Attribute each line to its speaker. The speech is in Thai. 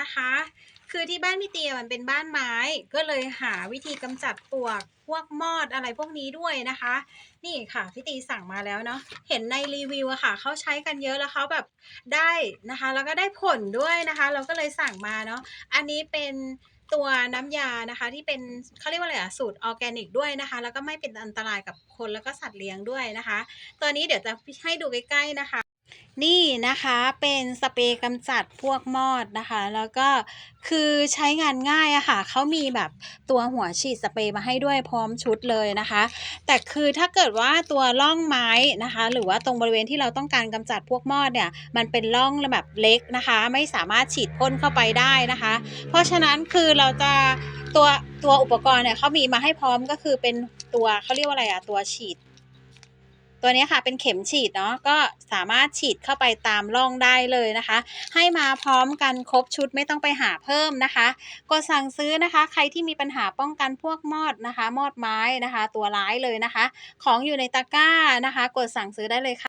Speaker 1: นะคะ คือที่บ้านพี่เตียมันเป็นบ้านไม้ ก็เลยหาวิธีกำจัดปวกพวกมอดอะไรพวกนี้ด้วยนะคะ นี่ค่ะพี่ตีสั่งมาแล้วเนาะเห็นในรีวิวอะค่ะเขาใช้กันเยอะแล้วเขาแบบได้นะคะ แล้วก็ได้ผลด้วยนะคะ เราก็เลยสั่งมาเนาะอันนี้เป็นตัวน้ำยานะคะที่เป็นเขาเรียกว่าอะไรอะสูตรออร์แกนิกด้วยนะคะ แล้วก็ไม่เป็นอันตรายกับคนแล้วก็สัตว์เลี้ยงด้วยนะคะ ตัวนี้เดี๋ยวจะให้ดูใกล้ๆนะคะ นี่นะคะเป็นสเปรย์กำจัดพวกมอดนะคะ แล้วก็คือใช้งานง่ายอะค่ะเขามีแบบตัวหัวฉีดสเปรย์มาให้ด้วยพร้อมชุดเลยนะคะ แต่คือถ้าเกิดว่าตัวร่องไม้นะคะ หรือว่าตรงบริเวณที่เราต้องการกำจัดพวกมอดเนี่ยมันเป็นร่องแบบเล็กนะคะ ไม่สามารถฉีดพ่นเข้าไปได้นะคะ เพราะฉะนั้นคือเราจะตัวตัวอุปกรณ์เนี่ยเขามีมาให้พร้อมก็คือเป็นตัวเขาเรียกว่าอะไรอะตัวฉีด ตัวนี้ค่ะเป็นเข็มฉีดเนาะก็สามารถฉีดเข้าไปตามร่องได้เลยนะคะ ให้มาพร้อมกันครบชุดไม่ต้องไปหาเพิ่มนะคะกดสั่งซื้อนะคะ ใครที่มีปัญหาป้องกันพวกมอดนะคะ มอดไม้นะคะ ตัวร้ายเลยนะคะ ของอยู่ในตะกร้านะคะ กดสั่งซื้อได้เลยค่ะ